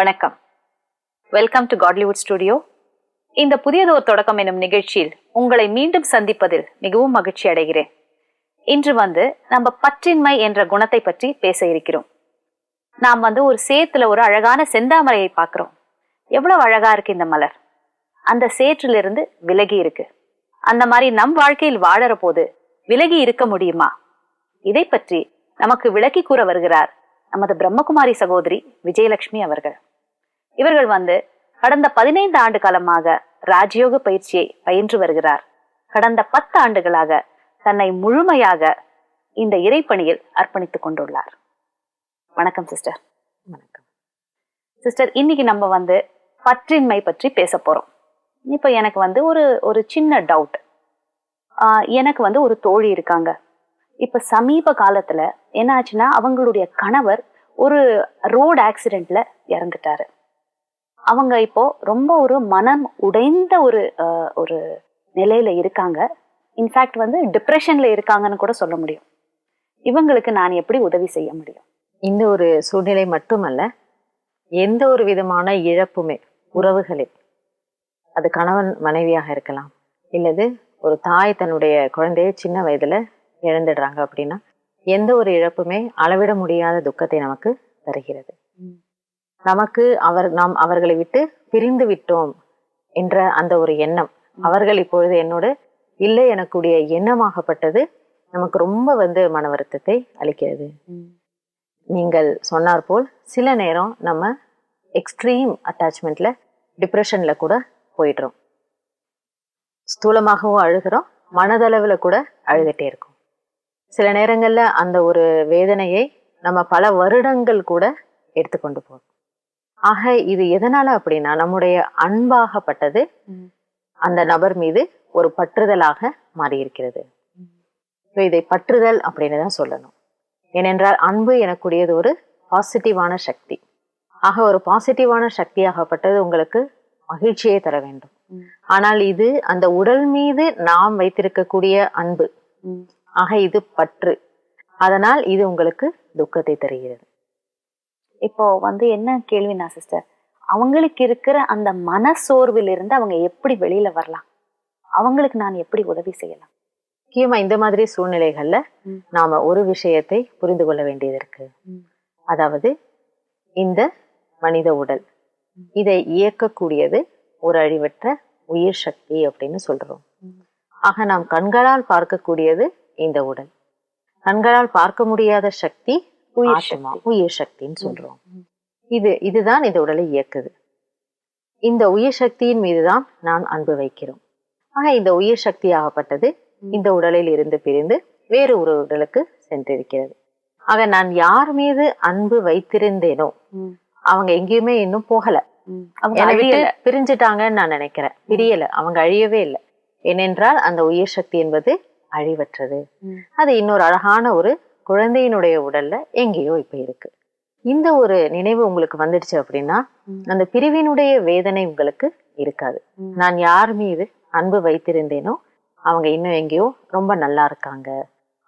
வணக்கம். Welcome to காட்லிவுட் studio இந்த புதியதோர் தொடக்கம் எனும் நிகழ்ச்சியில் உங்களை மீண்டும் சந்திப்பதில் மிகவும் மகிழ்ச்சி அடைகிறேன். இன்று வந்து நம்ம பற்றின்மை என்ற குணத்தை பற்றி பேச இருக்கிறோம். நாம் வந்து ஒரு சேத்துல ஒரு அழகான செந்தாமரையை பார்க்கிறோம். எவ்வளவு அழகா இருக்கு இந்த மலர். அந்த சேற்றிலிருந்து விலகி இருக்கு. அந்த மாதிரி நம் வாழ்க்கையில் வாழற போது விலகி இருக்க முடியுமா? இதை பற்றி நமக்கு விளக்கி கூற வருகிறார் நமது பிரம்மகுமாரி சகோதரி விஜயலட்சுமி அவர்கள். இவர்கள் வந்து கடந்த பதினைந்து ஆண்டு காலமாக ராஜயோக பயிற்சியை பயின்று வருகிறார். கடந்த பத்து ஆண்டுகளாக தன்னை முழுமையாக இந்த இறைப்பணியில் அர்ப்பணித்துக் கொண்டுள்ளார். வணக்கம் சிஸ்டர். வணக்கம். சிஸ்டர் இன்னைக்கு நம்ம வந்து பற்றின்மை பற்றி பேச போறோம். இப்போ எனக்கு வந்து ஒரு ஒரு சின்ன டவுட் எனக்கு வந்து ஒரு தோழி இருக்காங்க. இப்ப சமீப காலத்துல என்ன ஆச்சுன்னா அவங்களுடைய கணவர் ஒரு ரோடு ஆக்சிடென்ட்ல இறந்துட்டாரு. அவங்க இப்போ ரொம்ப ஒரு மனம் உடைந்த ஒரு ஒரு நிலையில இருக்காங்க. இன்ஃபேக்ட் வந்து டிப்ரெஷன்ல இருக்காங்கன்னு கூட சொல்ல முடியும். இவங்களுக்கு நான் எப்படி உதவி செய்ய முடியும்? இந்த ஒரு சூழ்நிலை மட்டுமல்ல எந்த ஒரு விதமான இழப்புமே உறவுகளில். அது கணவன் மனைவியாக இருக்கலாம். இல்லது ஒரு தாய் தன்னுடைய குழந்தையை சின்ன வயதுல இழந்துடுறாங்க அப்படின்னா எந்த ஒரு இழப்புமே அளவிட முடியாத துக்கத்தை நமக்கு தருகிறது. நமக்கு அவர் நாம் அவர்களை விட்டு பிரிந்து விட்டோம் என்ற அந்த ஒரு எண்ணம். அவர்கள் இப்பொழுது என்னோடு இல்லை எனக்குடைய எண்ணமாகப்பட்டது நமக்கு ரொம்ப வந்து மன வருத்தத்தை அளிக்கிறது. நீங்கள் சொன்னார் போல் சில நேரம் நம்ம எக்ஸ்ட்ரீம் அட்டாச்மெண்ட்ல டிப்ரெஷன்ல கூட போயிடுறோம். ஸ்தூலமாகவும் அழுகிறோம் மனதளவுல கூட அழுதுட்டே இருக்கும். சில நேரங்கள்ல அந்த ஒரு வேதனையை நம்ம பல வருடங்கள் கூட எடுத்துக்கொண்டு போறோம். ஆக இது எதனால அப்படின்னா நம்முடைய அன்பாகப்பட்டது. அந்த நபர் மீது ஒரு பற்றுதலாக மாறி இருக்கிறது So இதை பற்றுதல் அப்படின்னு தான் சொல்லணும். ஏனென்றால் அன்பு எனக்குரியது ஒரு பாசிட்டிவான சக்தி. ஆக ஒரு பாசிட்டிவான சக்தியாகப்பட்டது உங்களுக்கு மகிழ்ச்சியை தர வேண்டும். ஆனால் இது அந்த உடல் மீது நாம் வைத்திருக்கக்கூடிய அன்பு. ஆக இது பற்று. அதனால் இது உங்களுக்கு துக்கத்தை தருகிறது. இப்போ வந்து என்ன கேள்வினா சிஸ்டர் அவங்களுக்கு இருக்கிற அந்த மனசோர்வில் இருந்து அவங்க எப்படி வெளியில வரலாம்? அவங்களுக்கு நான் எப்படி உதவி செய்யலாம்? முக்கியமா இந்த மாதிரி சூழ்நிலைகள்ல. நாம ஒரு விஷயத்தை புரிந்து கொள்ள வேண்டியது இருக்கு. அதாவது இந்த மனித உடல். இதை இயக்கக்கூடியது ஒரு அழிவற்ற உயிர் சக்தி அப்படின்னு சொல்றோம். ஆக நாம் கண்களால் பார்க்கக்கூடியது இந்த உடல். கண்களால் பார்க்க முடியாத சக்தி ஆத்மா, சக்தி. உயிர் சக்தின்னு சொல்றோம். இது இதுதான் இந்த உடலை இயக்குது. இந்த உயிர் சக்தியின் மீதுதான் நாம் அன்பு வைக்கிறோம். ஆக இந்த உயிர் சக்தியாகப்பட்டது ம். இந்த உடலில் இருந்து பிரிந்து வேறு ஒரு உடலுக்கு சென்றிருக்கிறது. ஆக நான் யார் மீது அன்பு வைத்திருந்தேனோ. அவங்க எங்கேயுமே இன்னும் போகல. பிரிஞ்சுட்டாங்கன்னு நான் நினைக்கிறேன். பிரியல. அவங்க அழியவே இல்லை. ஏனென்றால் அந்த உயிர் சக்தி என்பது அழிவற்றது. அது இன்னொரு அழகான ஒரு குழந்தையினுடைய உடல்ல எங்கேயோ இப்ப இருக்கு. இந்த ஒரு நினைவு உங்களுக்கு வந்துடுச்சு அப்படின்னா. அந்த பிரிவினுடைய வேதனை உங்களுக்கு இருக்காது. நான் யார் மீது அன்பு வைத்திருந்தேனோ அவங்க இன்னும் எங்கேயோ ரொம்ப நல்லா இருக்காங்க.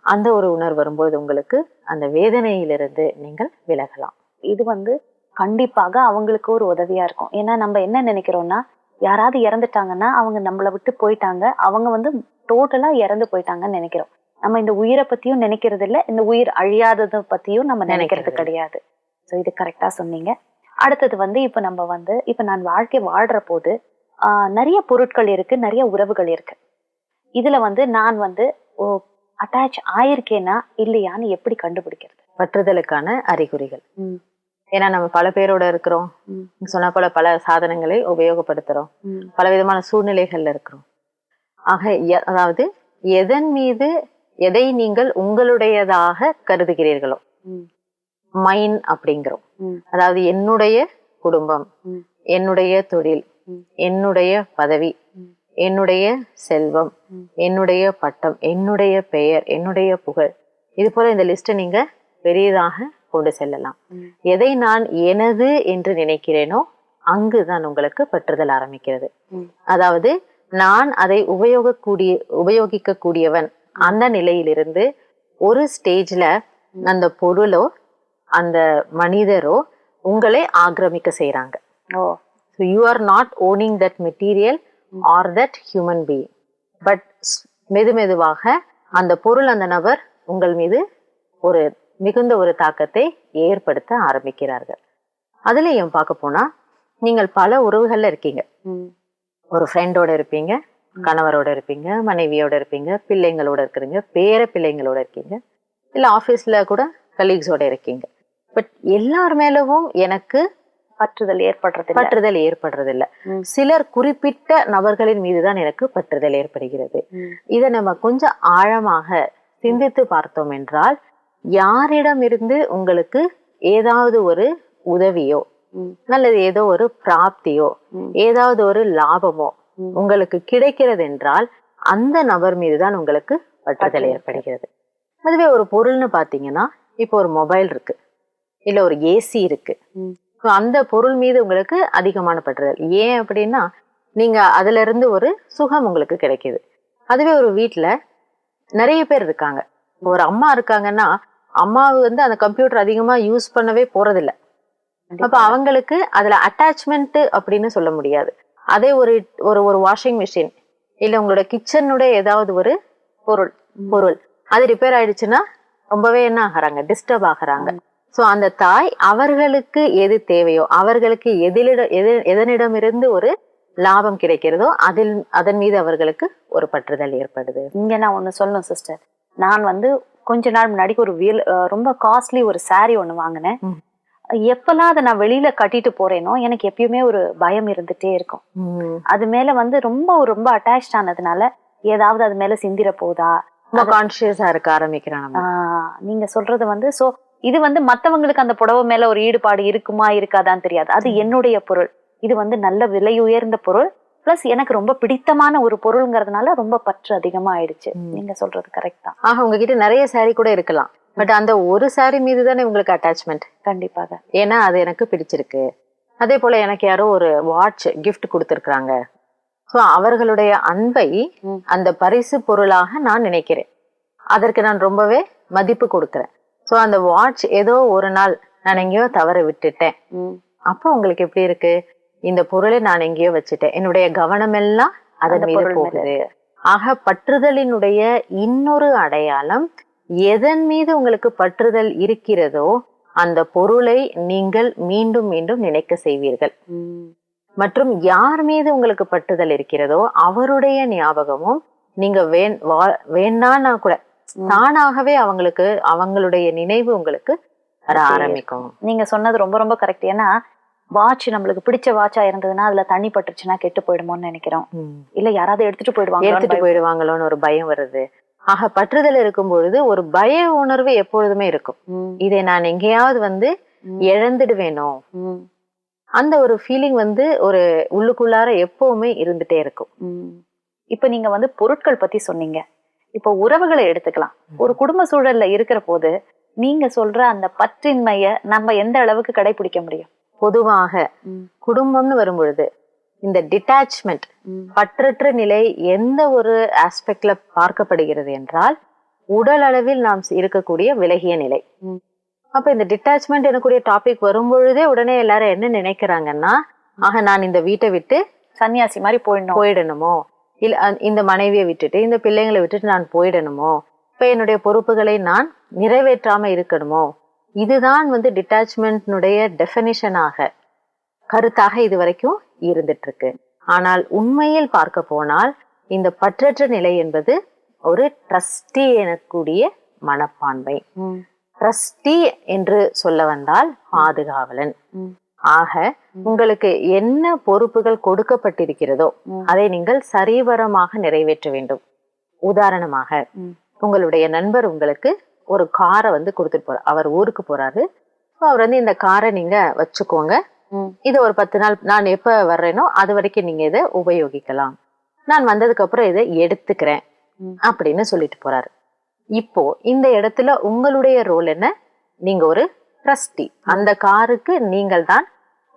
அந்த ஒரு உணர்வு வரும்போது உங்களுக்கு அந்த வேதனையிலிருந்து நீங்கள் விலகலாம். இது வந்து கண்டிப்பாக அவங்களுக்கு ஒரு உதவியா இருக்கும். ஏன்னா நம்ம என்ன நினைக்கிறோம்னா யாராவது இறந்துட்டாங்கன்னா அவங்க நம்மளை விட்டு போயிட்டாங்க. அவங்க வந்து டோட்டலா இறந்து போயிட்டாங்கன்னு நினைக்கிறோம். நம்ம இந்த உயிரை பத்தியும் நினைக்கிறது இல்ல இந்த உயிர் அழியாததை பத்தியும் நம்ம நினைக்கிறது கிடையாது. சோ இது கரெக்டா சொன்னீங்க. அடுத்தது வந்து இப்ப நம்ம வந்து இப்ப நான் வாழ்க்கை வாழ்ற போது நிறைய பொருட்கள் இருக்கு நிறைய உறவுகள் இருக்கு. இதுல வந்து நான் வந்து அட்டாச் ஆயிருக்கேனா இல்லையான்னு எப்படி கண்டுபிடிக்கிறது? பற்றுதலுக்கான அறிகுறிகள். ஏன்னா நம்ம பல பேரோட இருக்கிறோம். சொன்ன போல பல சாதனங்களை உபயோகப்படுத்துறோம். பல விதமான சூழ்நிலைகள்ல இருக்கிறோம். ஆக அதாவது எதன் மீது எதை நீங்கள் உங்களுடையதாக கருதுகிறீர்களோ மைன் அப்படிங்கிறோம் அதாவது என்னுடைய குடும்பம் என்னுடைய தொழில். என்னுடைய பதவி. என்னுடைய செல்வம். என்னுடைய பட்டம் என்னுடைய பெயர் என்னுடைய புகழ் இது போல இந்த லிஸ்ட்டை நீங்க பெரியதாக கொண்டு செல்லலாம். எதை நான் எனது என்று நினைக்கிறேனோ அங்குதான் உங்களுக்கு பற்றுதல் ஆரம்பிக்கிறது. அதாவது நான் அதை உபயோகக்கூடிய உபயோகிக்க கூடியவன் அந்த நிலையிலிருந்து ஒரு ஸ்டேஜ்ல அந்த பொருளோ அந்த மனிதரோ உங்களை ஆக்கிரமிக்க செய்றாங்க. ஓ. So you are not owning that material or that human being but மெது மெதுவாக அந்த பொருள் அந்த நபர் உங்கள் மீது ஒரு மிகுந்த ஒரு தாக்கத்தை ஏற்படுத்த ஆரம்பிக்கிறார்கள். அதுலயும் பார்க்க போனா நீங்கள் பல உறவுகள்ல இருக்கீங்க. ஒரு ஃப்ரெண்டோட இருப்பீங்க. கணவரோட இருப்பீங்க மனைவியோட இருப்பீங்க பிள்ளைங்களோட இருக்கிறீங்க பேர பிள்ளைங்களோட இருக்கீங்க இல்ல ஆபீஸ்ல கூட கலீக்ஸோட இருக்கீங்க பட் எல்லார் மேலவும் எனக்கு பற்றுதல் ஏற்படுறது. பற்றுதல் ஏற்படுறதில்ல. சிலர் குறிப்பிட்ட நபர்களின் மீதுதான் எனக்கு பற்றுதல் ஏற்படுகிறது. இதை நம்ம கொஞ்சம் ஆழமாக சிந்தித்து பார்த்தோம் என்றால் யாரிடமிருந்து உங்களுக்கு ஏதாவது ஒரு உதவியோ. அல்லது ஏதோ ஒரு பிராப்தியோ. ஏதாவது ஒரு லாபமோ. உங்களுக்கு கிடைக்கிறது என்றால் அந்த நபர் மீதுதான் உங்களுக்கு பற்றுதல் ஏற்படுகிறது. அதுவே ஒரு பொருள்னு பாத்தீங்கன்னா இப்போ ஒரு மொபைல் இருக்கு. இல்ல ஒரு ஏசி இருக்கு. அந்த பொருள் மீது உங்களுக்கு அதிகமான பற்றுதல். ஏன் அப்படின்னா நீங்க அதுல இருந்து ஒரு சுகம் உங்களுக்கு கிடைக்குது. அதுவே ஒரு வீட்ல நிறைய பேர் இருக்காங்க. ஒரு அம்மா இருக்காங்கன்னா அம்மாவு வந்து அந்த கம்ப்யூட்டர் அதிகமா யூஸ் பண்ணவே போறதில்ல. அப்ப அவங்களுக்கு அதுல அட்டாச்மெண்ட் அப்படின்னு சொல்ல முடியாது. அதே ஒரு ஒரு ஒரு வாஷிங் மிஷின் இல்ல உங்களோட கிச்சனுடைய ஏதாவது ஒரு பொருள் பொருள். அது ரிப்பேர் ஆயிடுச்சுன்னா ரொம்பவே என்ன ஆகுறாங்க? டிஸ்டர்ப் ஆகுறாங்க. சோ அந்த தாய் அவர்களுக்கு எது தேவையோ அவர்களுக்கு எதிலிட எது எதனிடமிருந்து ஒரு லாபம் கிடைக்கிறதோ அதில் அதன் மீது அவர்களுக்கு ஒரு பற்றுதல் ஏற்படுது. இங்க நான் ஒண்ணு சொல்லணும் சிஸ்டர் நான் வந்து கொஞ்ச நாள் முன்னாடி ஒரு வீல் ரொம்ப காஸ்ட்லி ஒரு saree ஒண்ணு வாங்கினேன். எப்பெல்லாம் அதை நான் வெளியில கட்டிட்டு போறேனோ எனக்கு எப்பயுமே ஒரு பயம் இருந்துட்டே இருக்கும். அது மேல வந்து ரொம்ப ரொம்ப அட்டாச் ஆனதுனால ஏதாவது அது மேல சிந்திர போதா? கான்சியஸா இருக்க ஆஹ் நீங்க சொல்றது வந்து சோ இது வந்து மத்தவங்களுக்கு அந்த புடவை மேல ஒரு ஈடுபாடு இருக்குமா இருக்காதான்னு தெரியாது. அது என்னுடைய பொருள். இது வந்து நல்ல விலை உயர்ந்த பொருள். பிளஸ் எனக்கு ரொம்ப பிடித்தமான ஒரு பொருள்ங்கிறதுனால ரொம்ப பற்று அதிகமா ஆயிடுச்சு. நீங்க சொல்றது கரெக்ட் தான். ஆக உங்ககிட்ட நிறைய saree கூட இருக்கலாம். பட் அந்த ஒரு saree மீது தானே உங்களுக்கு அட்டாச்மெண்ட் கண்டிப்பாக. ஏன்னா அது எனக்கு பிடிச்சிருக்கு. அதே போல எனக்கு யாரோ ஒரு வாட்ச் gift கொடுத்துருக்காங்க ஸோ அவர்களுடைய அன்பை. அந்த பரிசு பொருளாக நான் நினைக்கிறேன். அதற்கு நான் ரொம்பவே மதிப்பு கொடுக்கிறேன். ஸோ அந்த வாட்ச் ஏதோ ஒரு நாள் நான் எங்கேயோ தவற விட்டுட்டேன். அப்போ உங்களுக்கு எப்படி இருக்கு? இந்த பொருளை நான் எங்கேயோ வச்சுட்டேன். என்னுடைய கவனம் எல்லாம் அதன் மீது போகுது. ஆக பற்றுதலினுடைய இன்னொரு அடையாளம் எதன் மீது உங்களுக்கு பற்றுதல் இருக்கிறதோ அந்த பொருளை நீங்கள் மீண்டும் மீண்டும் நினைக்க செய்வீர்கள். மற்றும் யார் மீது உங்களுக்கு பற்றுதல் இருக்கிறதோ அவருடைய ஞாபகமும் நீங்க வேண் வா- வேண்டான்னா கூட. தானாகவே அவங்களுக்கு அவங்களுடைய நினைவு உங்களுக்கு வர. ஆரம்பிக்கும் நீங்க சொன்னது ரொம்ப ரொம்ப கரெக்ட் ஏன்னா வாட்ச் நம்மளுக்கு பிடிச்ச வாட்சா இருந்ததுன்னா அதுல தண்ணி பட்டுச்சுன்னா கெட்டு போயிடுமோன்னு நினைக்கிறோம். இல்ல யாராவது எடுத்துட்டு போயிடுவாங்க எடுத்துட்டு போயிடுவாங்களோன்னு ஒரு பயம் வருது ஆக பற்றுதல் இருக்கும் பொழுது ஒரு பய உணர்வு எப்பொழுதுமே இருக்கும். இதை நான் எங்கேயாவது வந்து இழந்துடுவேனோ? அந்த ஒரு ஃபீலிங் வந்து ஒரு உள்ளுக்குள்ளார எப்பவுமே இருந்துட்டே இருக்கும். இப்ப நீங்க வந்து பொருட்கள் பத்தி சொன்னீங்க. இப்போ உறவுகளை எடுத்துக்கலாம். ஒரு குடும்ப சூழல்ல இருக்கிற போது நீங்க சொல்ற அந்த பற்றின்மைய நம்ம எந்த அளவுக்கு கடைபிடிக்க முடியும்? பொதுவாக குடும்பம்னு வரும் பொழுது இந்த டிட்டாச்மெண்ட் பற்றற்ற நிலை எந்த ஒரு ஆஸ்பெக்ட்ல பார்க்கப்படுகிறது என்றால் உடல் அளவில் நாம் இருக்கக்கூடிய விலகிய நிலை. அப்ப இந்த டிட்டாச்மெண்ட் எனக்குரிய டாபிக் வரும் பொழுதே உடனே எல்லாரும் என்ன நினைக்கிறாங்கன்னா ஆக நான் இந்த வீட்டை விட்டு சன்னியாசி மாதிரி போயிடணும். போயிடணுமோ? இல்ல இந்த மனைவியை விட்டுட்டு இந்த பிள்ளைங்களை விட்டுட்டு நான் போயிடணுமோ? இப்ப என்னுடைய பொறுப்புகளை நான் நிறைவேற்றாம இருக்கணுமோ? இதுதான் வந்து டிட்டாச்மெண்ட்னுடைய டெஃபினிஷனாக கருத்தாக இது வரைக்கும் இருந்துட்டு இருக்கு ஆனால் உண்மையில் பார்க்க போனால் இந்த பற்றற்ற நிலை என்பது ஒரு ட்ரஸ்டி எனக்கூடிய மனப்பான்மை. ட்ரஸ்டி என்று சொல்ல வந்தால் பாதுகாவலன். ஆக உங்களுக்கு என்ன பொறுப்புகள் கொடுக்கப்பட்டிருக்கிறதோ. அதை நீங்கள் சரிவரமாக நிறைவேற்ற வேண்டும். உதாரணமாக. உங்களுடைய நண்பர் உங்களுக்கு ஒரு காரை வந்து கொடுத்துட்டு போறார். அவர் ஊருக்கு போறாரு. அவர் வந்து இந்த காரை நீங்க வச்சுக்கோங்க. இது ஒரு பத்து நாள் நான் எப்ப வர்றேனோ அது வரைக்கும் நீங்க இதை உபயோகிக்கலாம். நான் வந்ததுக்கு அப்புறம் இதை எடுத்துக்கிறேன். அப்படின்னு சொல்லிட்டு போறாரு. இப்போ இந்த இடத்துல உங்களுடைய ரோல் என்ன? நீங்க ஒரு ட்ரஸ்டி அந்த காருக்கு நீங்கள் தான்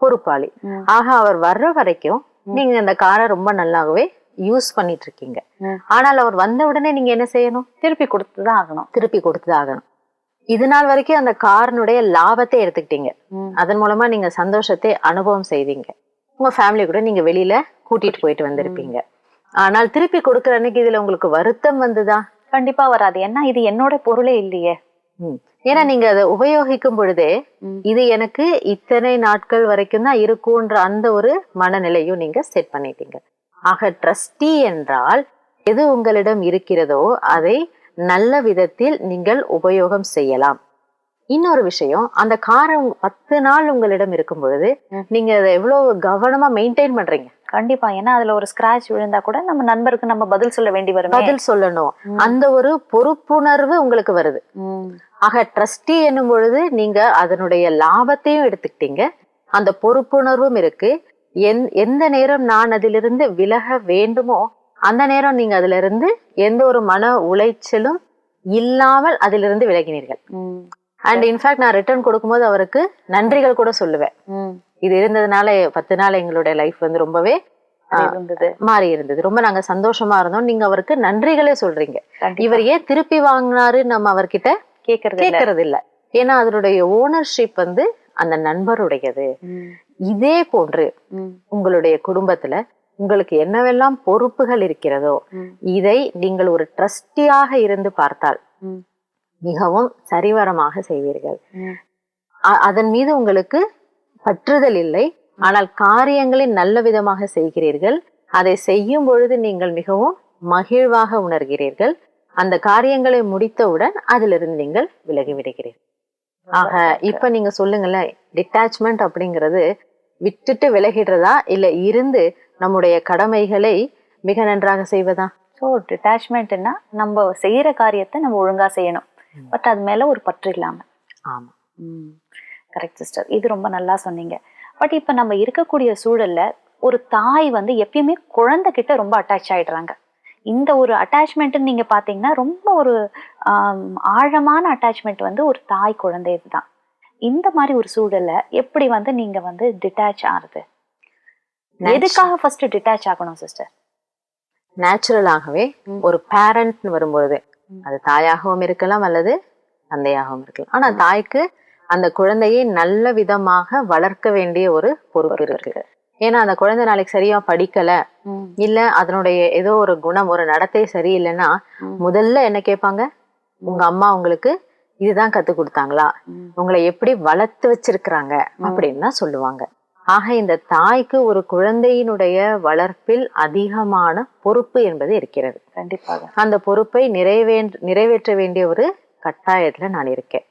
பொறுப்பாளி. ஆக அவர் வர்ற வரைக்கும் நீங்க இந்த காரை ரொம்ப நல்லாவே யூஸ் பண்ணிட்டு இருக்கீங்க. ஆனால் அவர் வந்த உடனே நீங்க என்ன செய்யணும்? திருப்பி கொடுத்துதான் ஆகணும். திருப்பி கொடுத்துதான் ஆகணும். இது நாள் வரைக்கும் அந்த காரனுடைய லாபத்தை எடுத்துக்கிட்டீங்க. அதன் மூலமா நீங்க சந்தோஷத்தை அனுபவம் செய்தீங்க உங்க ஃபேமிலி கூட நீங்க வெளியில கூட்டிட்டு போயிட்டு வந்திருப்பீங்க. ஆனால் திருப்பி கொடுக்குற அன்னைக்கு இதுல உங்களுக்கு வருத்தம் வந்துதா? கண்டிப்பா வராது. ஏன்னா இது என்னோட பொருளே இல்லையே. ஏன்னா நீங்க அதை உபயோகிக்கும் பொழுதே. இது எனக்கு இத்தனை நாட்கள் வரைக்கும் தான் இருக்கும்ன்ற அந்த ஒரு மனநிலையும் நீங்க செட் பண்ணிட்டீங்க. ஆக ட்ரஸ்டி என்றால் எது உங்களிடம் இருக்கிறதோ அதை நல்ல விதத்தில் நீங்கள் உபயோகம் செய்யலாம். இன்னொரு விஷயம் அந்த காரம் பத்து நாள் உங்களிடம் இருக்கும் பொழுது. நீங்க அதை எவ்வளவு கவனமா மெயின்டைன் பண்றீங்க? கண்டிப்பா. ஏன்னா அதுல ஒரு ஸ்கிராச் விழுந்தா கூட நம்ம நண்பருக்கு நம்ம பதில் சொல்ல வேண்டி வருமே. பதில் சொல்லணும். அந்த ஒரு பொறுப்புணர்வு உங்களுக்கு வருது. ஆக ட்ரஸ்டி என்னும் பொழுது நீங்க அதனுடைய லாபத்தையும் எடுத்துக்கிட்டீங்க. அந்த பொறுப்புணர்வும் இருக்கு. எந் எந்த நேரம் நான் அதிலிருந்து விலக வேண்டுமோ அந்த நேரம் நீங்க அதுல இருந்து எந்த ஒரு மன உளைச்சலும் இல்லாமல் அதிலிருந்து விலகினீர்கள். அண்ட் இன்ஃபேக்ட் நான் ரிட்டர்ன் கொடுக்கும்போது அவருக்கு நன்றிகள் கூட சொல்லுவேன். இது இருந்ததுனால பத்து நாள் எங்களுடைய லைஃப் வந்து ரொம்பவே மாறி இருந்தது ரொம்ப நாங்க சந்தோஷமா இருந்தோம் நீங்க அவருக்கு நன்றிகளே சொல்றீங்க. இவர் ஏன் திருப்பி வாங்கினாரு நம்ம அவர்கிட்ட கேக்குறது இல்ல. கேட்கறது இல்ல ஏன்னா அதனுடைய ஓனர்ஷிப் வந்து அந்த நண்பருடையது. இதே போன்று. உங்களுடைய குடும்பத்துல உங்களுக்கு என்னவெல்லாம் பொறுப்புகள் இருக்கிறதோ. இதை நீங்கள் ஒரு ட்ரஸ்டியாக இருந்து பார்த்தால். மிகவும் சரிவரமாக செய்வீர்கள். அதன் மீது உங்களுக்கு பற்றுதல் இல்லை. ஆனால் காரியங்களை நல்ல விதமாக செய்கிறீர்கள். அதை செய்யும் பொழுது நீங்கள் மிகவும் மகிழ்வாக உணர்கிறீர்கள். அந்த காரியங்களை முடித்தவுடன் அதிலிருந்து நீங்கள் விலகி விடுகிறீர்கள். ஆக இப்ப நீங்க சொல்லுங்களேன் டிட்டாச்மெண்ட் அப்படிங்கிறது விட்டுட்டு விலகிடுறதா? இல்ல இருந்து நம்முடைய கடமைகளை மிக நன்றாக செய்வதா? ஸோ டிட்டாச்மெண்ட்னா நம்ம செய்யற காரியத்தை நம்ம ஒழுங்கா செய்யணும். பட் அது மேல ஒரு பற்று இல்லாம. ஆமா. கரெக்ட் சிஸ்டர் இது ரொம்ப நல்லா சொன்னீங்க. பட் இப்ப நம்ம இருக்கக்கூடிய சூழல்ல ஒரு தாய் வந்து எப்பயுமே குழந்தை கிட்ட ரொம்ப அட்டாச் ஆயிடுறாங்க. இந்த ஒரு அட்டாச்மெண்ட் நீங்க பாத்தீங்கன்னா ரொம்ப ஒரு ஆழமான அட்டாச்மெண்ட் வந்து ஒரு தாய் குழந்தை இதுதான் இந்த மாதிரி ஒரு சூழல்ல எப்படி வந்து நீங்க வந்து டிட்டாச் ஆகுது எதுக்காக ஃபர்ஸ்ட் டிட்டாச் ஆகணும் சிஸ்டர் நேச்சுரலாகவே. ஒரு பேரண்ட் வரும்பொழுது. அது தாயாகவும் இருக்கலாம் அல்லது தந்தையாகவும் இருக்கலாம். ஆனா தாய்க்கு அந்த குழந்தையை நல்ல விதமாக வளர்க்க வேண்டிய ஒரு பொறுப்பு இருக்கு. ஏன்னா அந்த குழந்தை நாளைக்கு சரியா படிக்கல இல்ல அதனுடைய ஏதோ ஒரு குணம் ஒரு நடத்தை சரியில்லைன்னா. முதல்ல என்ன கேட்பாங்க? உங்க அம்மா உங்களுக்கு இதுதான் கத்து கொடுத்தாங்களா? உங்களை எப்படி வளர்த்து வச்சிருக்கிறாங்க? அப்படின்னு தான் சொல்லுவாங்க. ஆக இந்த தாய்க்கு ஒரு குழந்தையினுடைய வளர்ப்பில் அதிகமான பொறுப்பு என்பது இருக்கிறது. கண்டிப்பாக. அந்த பொறுப்பை நிறைவே நிறைவேற்ற வேண்டிய ஒரு கட்டாயத்துல நான் இருக்கேன்.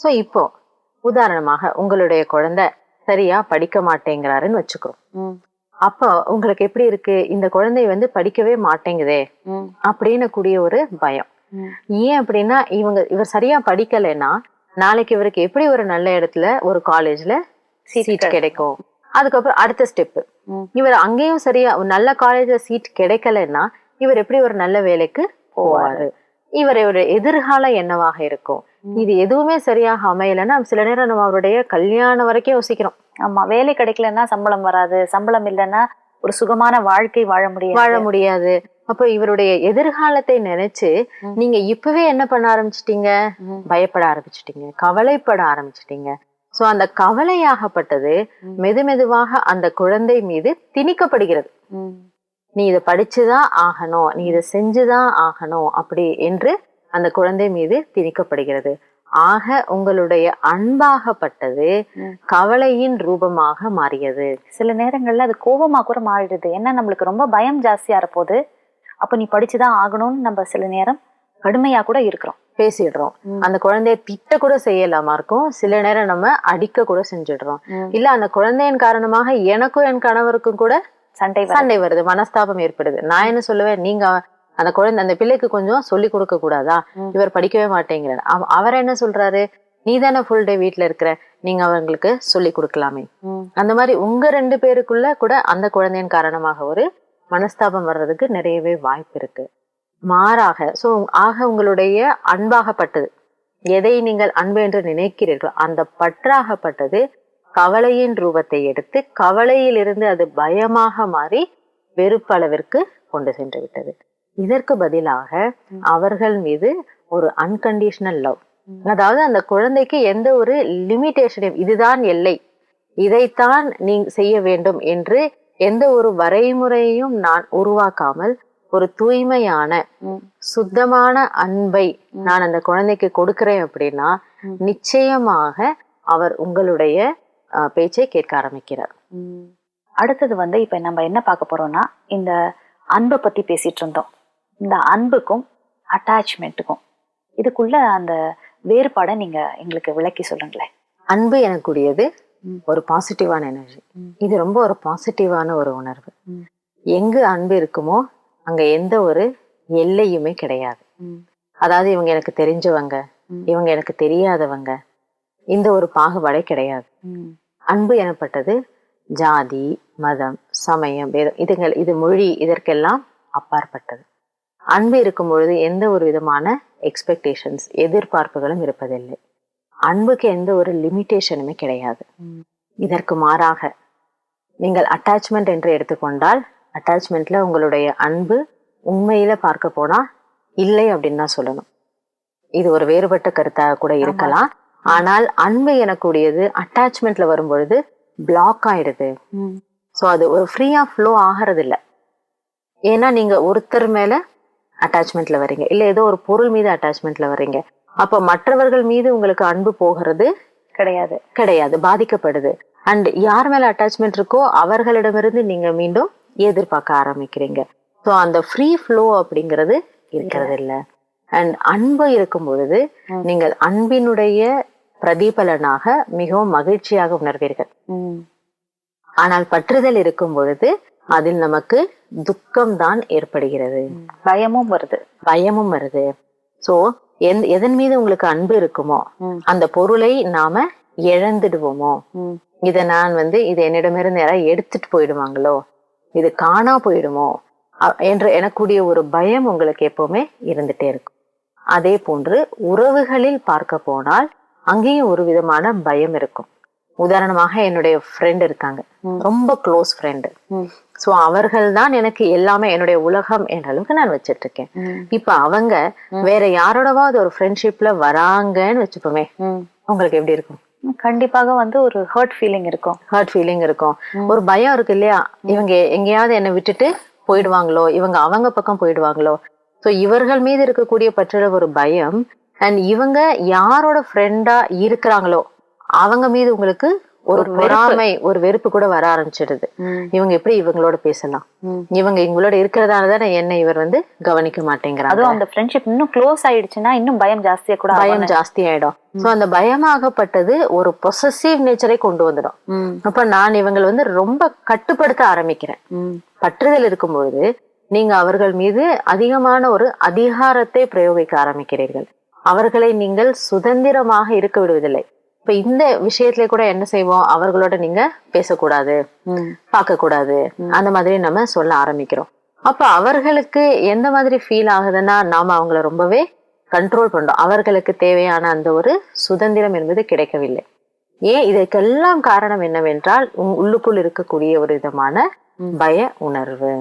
சோ இப்போ உதாரணமாக உங்களுடைய குழந்தை சரியா படிக்க மாட்டேங்கிறாருன்னு வச்சுக்கிறோம். அப்போ உங்களுக்கு எப்படி இருக்கு? இந்த குழந்தை வந்து படிக்கவே மாட்டேங்குதே அப்படின்னு கூடிய ஒரு பயம். ஏன் அப்படின்னா இவங்க இவர் சரியா படிக்கலைன்னா நாளைக்கு இவருக்கு எப்படி ஒரு நல்ல இடத்துல ஒரு காலேஜ்ல சீட் கிடைக்கும். அதுக்கப்புறம் அடுத்த ஸ்டெப். இவர் அங்கேயும் சரியா நல்ல காலேஜ்ல சீட் கிடைக்கலன்னா இவர் எப்படி ஒரு நல்ல வேலைக்கு போவாரு? இவரோட எதிர்காலம் என்னவாக இருக்கும். இது எதுவுமே சரியாக அமையலைன்னா சில நேரம் நம்ம அவருடைய கல்யாணம் வரைக்கும் யோசிக்கிறோம். ஆமா வேலை கிடைக்கலன்னா சம்பளம் வராது. சம்பளம் இல்லைன்னா ஒரு சுகமான வாழ்க்கை வாழ முடியாது. வாழ முடியாது. அப்போ இவருடைய எதிர்காலத்தை நினைச்சு. நீங்க இப்பவே என்ன பண்ண ஆரம்பிச்சிட்டீங்க? பயப்பட ஆரம்பிச்சிட்டீங்க. கவலைப்பட ஆரம்பிச்சிட்டீங்க. சோ அந்த கவலையாகப்பட்டது ம். மெதுமெதுவாக அந்த குழந்தை மீது திணிக்கப்படுகிறது. நீ இதை படிச்சுதான் ஆகணும் நீ இதை செஞ்சுதான் ஆகணும் அப்படி என்று அந்த குழந்தை மீது திணிக்கப்படுகிறது. ஆக உங்களுடைய அன்பாகப்பட்டது. கவலையின் ரூபமாக மாறியது. சில நேரங்கள்ல அது கோபமா கூட மாறிடுது. ஏன்னா நம்மளுக்கு ரொம்ப பயம் ஜாஸ்தியா இருப்போது. அப்ப நீ படிச்சுதான் ஆகணும்னு நம்ம சில நேரம் கடுமையா கூட இருக்கிறோம். பேசிடுறோம். அந்த குழந்தைய திட்ட கூட செய்யலாமா இருக்கும். சில நேரம் நம்ம அடிக்க கூட செஞ்சிடுறோம். இல்ல அந்த குழந்தையின் காரணமாக எனக்கும் என் கணவருக்கும் கூட சண்டை சண்டை வருது. மனஸ்தாபம் ஏற்படுது. நான் என்ன சொல்லுவேன்? நீங்க அந்த குழந்தை அந்த பிள்ளைக்கு கொஞ்சம் சொல்லி கொடுக்க கூடாதா. இவர் படிக்கவே மாட்டேங்கிறார். அவ- அவர் என்ன சொல்றாரு? நீ தானே ஃபுல் டே வீட்ல இருக்கிற. நீங்க அவங்களுக்கு சொல்லி கொடுக்கலாமே. அந்த மாதிரி உங்க ரெண்டு பேருக்குள்ள கூட அந்த குழந்தையின் காரணமாக ஒரு மனஸ்தாபம் வர்றதுக்கு நிறையவே வாய்ப்பு இருக்கு. மாறாக சோ ஆக உங்களுடைய அன்பாகப்பட்டது. எதை நீங்கள் அன்பு என்று நினைக்கிறீர்களோ அந்த பற்றாகப்பட்டது கவலையின் ரூபத்தை எடுத்து கவலையிலிருந்து அது பயமாக மாறி வெறுப்பளவிற்கு கொண்டு சென்று விட்டது. இதற்கு பதிலாக. அவர்கள் மீது ஒரு அன்கண்டிஷனல் லவ் அதாவது அந்த குழந்தைக்கு எந்த ஒரு லிமிட்டேஷனையும் இதுதான் எல்லை. இதைத்தான் நீ செய்ய வேண்டும் என்று எந்த ஒரு வரைமுறையையும் நான் உருவாக்காமல் ஒரு தூய்மையான. சுத்தமான அன்பை நான் அந்த குழந்தைக்கு கொடுக்கிறேன் அப்படின்னா. நிச்சயமாக அவர் உங்களுடைய பேச்சை கேட்க ஆரம்பிக்கிறார். அடுத்தது வந்து இப்ப நம்ம என்ன பார்க்க போறோம்னா இந்த அன்பை பத்தி பேசிட்டு இருந்தோம் இந்த அன்புக்கும் அட்டாச்மெண்ட்டுக்கும் இதுக்குள்ள அந்த வேறுபாடை நீங்க எங்களுக்கு விளக்கி சொல்லுங்களேன் அன்பு எனக்குரியது. ஒரு பாசிட்டிவான எனர்ஜி. இது ரொம்ப ஒரு பாசிட்டிவான ஒரு உணர்வு. எங்கு அன்பு இருக்குமோ அங்க எந்த ஒரு எல்லையுமே கிடையாது. அதாவது இவங்க எனக்கு தெரிஞ்சவங்க. இவங்க எனக்கு தெரியாதவங்க இந்த ஒரு பாகுபாடே கிடையாது. அன்பு எனப்பட்டது ஜாதி மதம் சமயம் வேதம் இதுங்கள் இது மொழி இதற்கெல்லாம் அப்பாற்பட்டது அன்பு இருக்கும் பொழுது எந்த ஒரு விதமான எக்ஸ்பெக்டேஷன்ஸ் எதிர்பார்ப்புகளும் இருப்பதில்லை அன்புக்கு எந்த ஒரு லிமிட்டேஷனுமே கிடையாது. இதற்கு மாறாக நீங்கள் அட்டாச்மெண்ட் என்று எடுத்துக்கொண்டால் அட்டாச்மெண்ட்ல உங்களுடைய அன்பு உண்மையில பார்க்க போனா இல்லை அப்படின்னு தான் சொல்லணும். இது ஒரு வேறுபட்ட கருத்தாக கூட இருக்கலாம். ஆனால் அன்பு எனக்கூடியது அட்டாச்மெண்ட்ல வரும் பொழுது பிளாக் ஆயிடுது. ஸோ அது ஒரு ஃப்ரீயா ஃப்ளோ ஆகிறது இல்ல ஏன்னா நீங்க ஒருத்தர் மேல அட்டாச்மெண்ட்ல வர்றீங்க. இல்ல ஏதோ ஒரு பொருள் மீது அட்டாச்மெண்ட்ல வர்றீங்க. அப்ப மற்றவர்கள் மீது உங்களுக்கு அன்பு போகிறது கிடையாது. கிடையாது பாதிக்கப்படுது. அண்ட் யார் மேல அட்டாச்மெண்ட் இருக்கோ அவர்களிடமிருந்து நீங்க மீண்டும் எதிர்பார்க்க ஆரம்பிக்கிறீங்க ஸோ அந்த ஃப்ரீ ஃப்ளோ அப்படிங்கிறது இருக்கிறது இல்ல அண்ட் அன்பு இருக்கும் பொழுது. நீங்கள் அன்பினுடைய பிரதிபலனாக மிகவும் மகிழ்ச்சியாக உணர்வீர்கள். ஆனால் பற்றுதல் இருக்கும் பொழுது அதில் நமக்கு துக்கம் தான் ஏற்படுகிறது. பயமும் வருது பயமும் வருது சோ எதன் மீது உங்களுக்கு அன்பு இருக்குமோ. அந்த பொருளை நாம இழந்துடுவோமோ. இத நான் வந்து இது என்னிடமிருந்து யாராவது எடுத்துட்டு போயிடுவாங்களோ இது காணா போயிடுமோ? என்று எனக்குடைய ஒரு பயம் உங்களுக்கு எப்பவுமே இருந்துட்டே இருக்கும். அதே போன்று உறவுகளில் பார்க்க போனால் அங்கேயும் ஒரு விதமான பயம் இருக்கும். உதாரணமாக என்னுடைய ஃப்ரெண்ட் இருக்காங்க. ரொம்ப க்ளோஸ் ஃப்ரெண்டு. ஸோ அவர்கள் தான் எனக்கு எல்லாமே என்னுடைய உலகம் என்ற அளவுக்கு நான் வச்சிட்டு இருக்கேன். இப்ப அவங்க வேற யாரோடவாவது ஒரு ஃப்ரெண்ட்ஷிப்ல வராங்கன்னு வச்சுப்போமே. உங்களுக்கு எப்படி இருக்கும்? கண்டிப்பாக வந்து ஒரு ஹர்ட் ஃபீலிங் இருக்கும். ஹர்ட் ஃபீலிங் இருக்கும். ஒரு பயம் இருக்கு இல்லையா? இவங்க எங்கேயாவது என்னை விட்டுட்டு போயிடுவாங்களோ இவங்க அவங்க பக்கம் போயிடுவாங்களோ. சோ இவர்கள் மீது இருக்கக்கூடிய பற்றில ஒரு பயம் அண்ட் இவங்க யாரோட ஃப்ரெண்டா இருக்கிறாங்களோ அவங்க மீது உங்களுக்கு ஒரு. பொறாமை ஒரு வெறுப்பு கூட வர ஆரம்பிச்சிடுது. இவங்க எப்படி இவங்களோட பேசலாம். இவங்க இவங்களோட இருக்கிறதால தானே என்ன இவர் வந்து கவனிக்க மாட்டேங்கிறாங்க அதுவும் அந்த ஃப்ரெண்ட்ஷிப் இன்னும் க்ளோஸ் ஆயிடுச்சுன்னா இன்னும் பயம் ஜாஸ்தியா கூட பயம். ஜாஸ்தி ஆயிடும் சோ அந்த பயமாகப்பட்டது ஒரு பொசசிவ் நேச்சரை கொண்டு வந்துடும். அப்ப நான் இவங்களை வந்து ரொம்ப கட்டுப்படுத்த ஆரம்பிக்கிறேன். பற்றுதல் இருக்கும் பொழுது நீங்க அவர்கள் மீது அதிகமான ஒரு அதிகாரத்தை பிரயோகிக்க ஆரம்பிக்கிறீர்கள் அவர்களை நீங்கள் சுதந்திரமாக இருக்க விடுவதில்லை இப்ப இந்த விஷயத்துல கூட என்ன செய்வோம்? அவர்களோட நீங்க பேசக்கூடாது. பார்க்க கூடாது அந்த மாதிரி நம்ம சொல்ல ஆரம்பிக்கிறோம். அப்ப அவர்களுக்கு எந்த மாதிரி ஃபீல் ஆகுதுன்னா நாம அவங்கள ரொம்பவே கண்ட்ரோல் பண்றோம். அவர்களுக்கு தேவையான அந்த ஒரு சுதந்திரம் என்பது கிடைக்கவில்லை. ஏன்? இதற்கெல்லாம் காரணம் என்னவென்றால் உள்ளுக்குள் இருக்கக்கூடிய ஒரு விதமான. பய உணர்வு.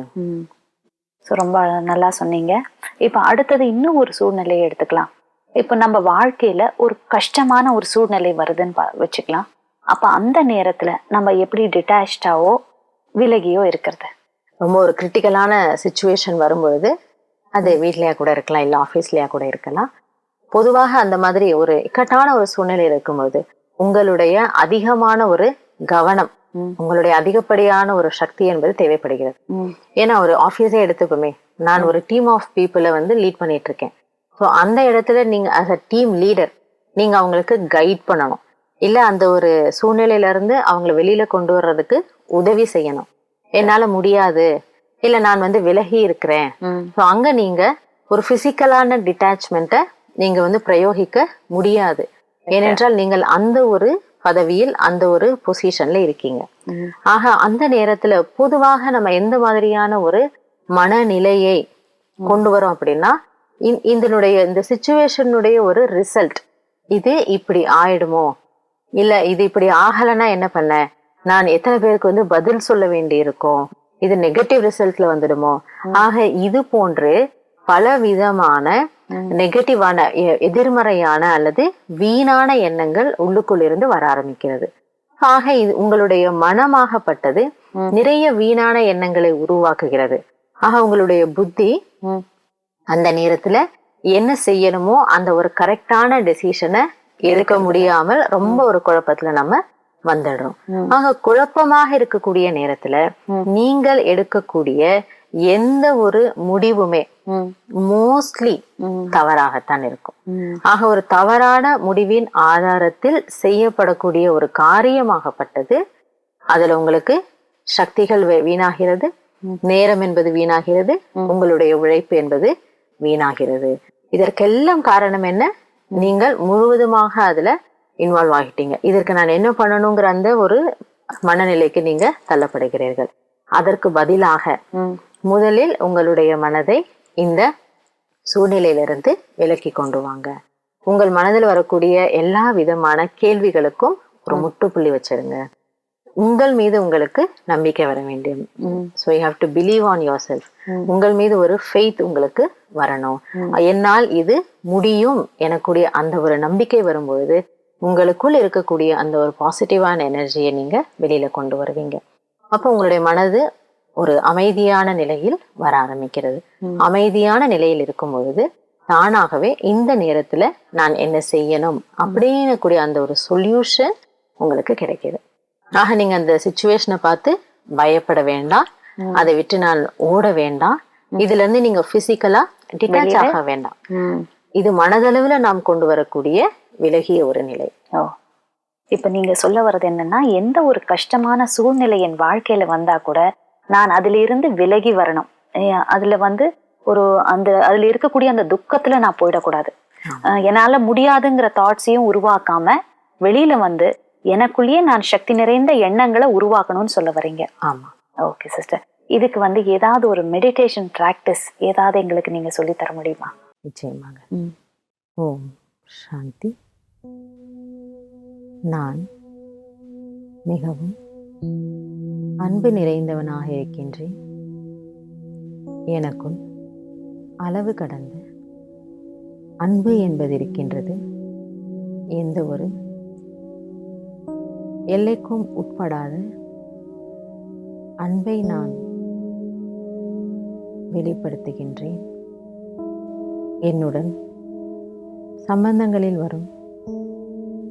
ஸோ ரொம்ப நல்லா சொன்னீங்க. இப்போ அடுத்தது இன்னும் ஒரு சூழ்நிலையை எடுத்துக்கலாம். இப்போ நம்ம வாழ்க்கையில ஒரு கஷ்டமான ஒரு சூழ்நிலை வருதுன்னு பா- வச்சுக்கலாம். அப்ப அந்த நேரத்துல நம்ம எப்படி டிட்டாச்சாவோ விலகியோ இருக்கிறது? ரொம்ப ஒரு கிரிட்டிக்கலான சுச்சுவேஷன் வரும்பொழுது அது வீட்லயா கூட இருக்கலாம் இல்ல ஆபீஸ்லயா கூட இருக்கலாம். பொதுவாக அந்த மாதிரி ஒரு இக்கட்டான ஒரு சூழ்நிலை இருக்கும்போது உங்களுடைய அதிகமான ஒரு கவனம். உங்களுடைய அதிகப்படியான ஒரு சக்தி என்பது தேவைப்படுகிறது. ஏன்னா ஒரு ஆஃபீஸே எடுத்துக்குமே நான் ஒரு டீம் ஆஃப் பீப்புளை வந்து லீட் பண்ணிட்டு இருக்கேன். ஸோ அந்த இடத்துல நீங்க அஸ் அ டீம் லீடர் நீங்க அவங்களுக்கு கைட் பண்ணணும். இல்ல அந்த ஒரு சூழ்நிலையில இருந்து அவங்கள வெளியில கொண்டு வர்றதுக்கு உதவி செய்யணும். என்னால முடியாது. இல்ல நான் வந்து விலகி இருக்கிறேன். ஸோ அங்க நீங்க ஒரு பிசிக்கலான டிட்டாச்மெண்ட்டை நீங்க வந்து பிரயோகிக்க முடியாது. ஏனென்றால் நீங்கள் அந்த ஒரு பதவியில் அந்த ஒரு பொசிஷன்ல இருக்கீங்க. ஆக அந்த நேரத்துல பொதுவாக நம்ம எந்த மாதிரியான ஒரு மனநிலையை கொண்டு வரோம் அப்படின்னா இதனுடைய இந்த சுச்சுவேஷனுடைய ஒரு ரிசல்ட் இது இப்படி ஆயிடுமோ? இல்ல இது இப்படி ஆகலைன்னா என்ன பண்ண? நான் எத்தனை பேருக்கு வந்து பதில் சொல்ல வேண்டி இருக்கும் இது நெகட்டிவ் ரிசல்ட்ல வந்துடுமோ? ஆக இது போன்று பல விதமான நெகட்டிவான எதிர்மறையான அல்லது வீணான எண்ணங்கள் உள்ளுக்குள் இருந்து வர ஆரம்பிக்கிறது. ஆக இது உங்களுடைய மனமாகப்பட்டது நிறைய வீணான எண்ணங்களை உருவாக்குகிறது. ஆக உங்களுடைய புத்தி. அந்த நேரத்துல என்ன செய்யணுமோ அந்த ஒரு கரெக்டான டெசிஷனை எடுக்க முடியாமல் ரொம்ப ஒரு குழப்பத்துல நம்ம வந்துடுறோம். ஆக குழப்பமாக இருக்கக்கூடிய நேரத்துல. நீங்கள் எடுக்கக்கூடிய எந்த ஒரு முடிவுமே மோஸ்ட்லி தவறாகத்தான் இருக்கும். ஆக ஒரு தவறான முடிவின் ஆதாரத்தில் செய்யப்படக்கூடிய ஒரு காரியமாகப்பட்டது அதுல உங்களுக்கு சக்திகள் வீணாகிறது நேரம் என்பது வீணாகிறது உங்களுடைய உழைப்பு என்பது வீணாகிறது. இதற்கெல்லாம் காரணம் என்ன? நீங்கள் முழுவதுமாக அதுல இன்வால்வ் ஆகிட்டீங்க. இதற்கு நான் என்ன பண்ணணுங்கிற அந்த ஒரு மனநிலைக்கு நீங்க தள்ளப்படுகிறீர்கள். அதற்கு பதிலாக முதலில் உங்களுடைய மனதை இந்த சூழ்நிலையிலிருந்து விலக்கி கொண்டு வாங்க. உங்கள் மனதில் வரக்கூடிய எல்லா விதமான கேள்விகளுக்கும் ஒரு முற்றுப்புள்ளி வச்சிருங்க. உங்கள் மீது உங்களுக்கு நம்பிக்கை வர வேண்டும். So you have to believe on yourself. உங்கள் மீது ஒரு ஃபெய்த் உங்களுக்கு வரணும். என்னால் இது முடியும் எனக்குடைய அந்த ஒரு நம்பிக்கை வரும்பொழுது உங்களுக்குள் இருக்கக்கூடிய அந்த ஒரு பாசிட்டிவான எனர்ஜியை நீங்க வெளியில கொண்டு வருவீங்க. அப்போ உங்களுடைய மனது ஒரு அமைதியான நிலையில் வர ஆரம்பிக்கிறது. அமைதியான நிலையில் இருக்கும் பொழுது தானாகவே இந்த நேரத்துல நான் என்ன செய்யணும் அப்படின்னு கூடிய அந்த ஒரு சொல்யூஷன் உங்களுக்கு கிடைக்குது. ஆக நீங்க அந்த சுச்சுவேஷனை பார்த்து பயப்பட வேண்டாம். அதை விட்டு நான் ஓட வேண்டாம். இதுல இருந்து நீங்க பிசிக்கலா டிட்டாச்? ஆக வேண்டாம். இது மனதளவுல நாம் கொண்டு வரக்கூடிய விலகிய ஒரு நிலை. இப்ப நீங்க சொல்ல வர்றது என்னன்னா எந்த ஒரு கஷ்டமான சூழ்நிலை என் வாழ்க்கையில வந்தா கூட நான் அதுல இருந்து விலகி வரணும். அதுல வந்து ஒரு அந்த அதுல இருக்கக்கூடிய அந்த துக்கத்துல நான் போயிடக்கூடாது. என்னால முடியாதுங்கிற தாட்ஸையும் உருவாக்காம வெளியில வந்து எனக்குள்ளேயே நான் சக்தி நிறைந்த எண்ணங்களை உருவாக்கணும்னு சொல்ல வர்றீங்க ஆமா. ஓகே சிஸ்டர் இதுக்கு வந்து ஏதாவது ஒரு மெடிடேஷன் பிராக்டிஸ் ஏதாவது எங்களுக்கு நீங்க சொல்லி தர முடியுமா? நிச்சயமாக. ஓம் சாந்தி. நான் மிகவும் அன்பு நிறைந்தவனாக இருக்கின்றேன். எனக்குள் அளவு கடந்த அன்பு என்பது இருக்கின்றது. எந்த ஒரு எல்லைக்கும் உட்படாத அன்பை நான் வெளிப்படுத்துகின்றேன். என்னுடன் சம்பந்தங்களில் வரும்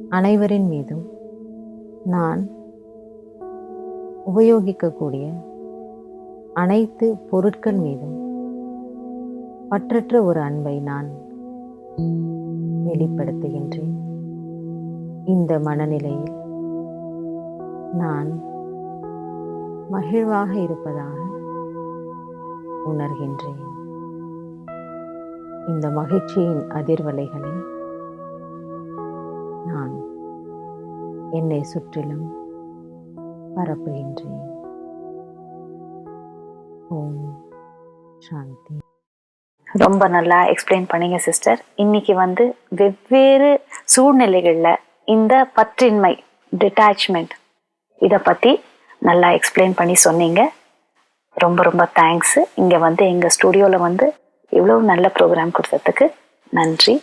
அனைவரின் மீதும் நான் உபயோகிக்கக்கூடிய அனைத்து பொருட்கள் மீதும் பற்றற்ற ஒரு அன்பை நான் வெளிப்படுத்துகின்றேன். இந்த மனநிலையில் நான் மகிழ்வாக இருப்பதாக உணர்கின்றேன். இந்த மகிழ்ச்சியின் அதிர்வலைகளை நான் என்னை சுற்றிலும் பரப்புகின்றேன். ஓம் சாந்தி. ரொம்ப நல்லா எக்ஸ்பிளைன் பண்ணீங்க சிஸ்டர் இன்னைக்கு வந்து வெவ்வேறு சூழ்நிலைகளில் இந்த பற்றின்மை டிட்டாச்மெண்ட் இதை பற்றி நல்லா எக்ஸ்பிளைன் பண்ணி சொன்னீங்க. ரொம்ப ரொம்ப தேங்க்ஸு இங்கே வந்து எங்கள் ஸ்டூடியோவில் வந்து இவ்வளோ நல்ல ப்ரோக்ராம் கொடுத்ததுக்கு நன்றி.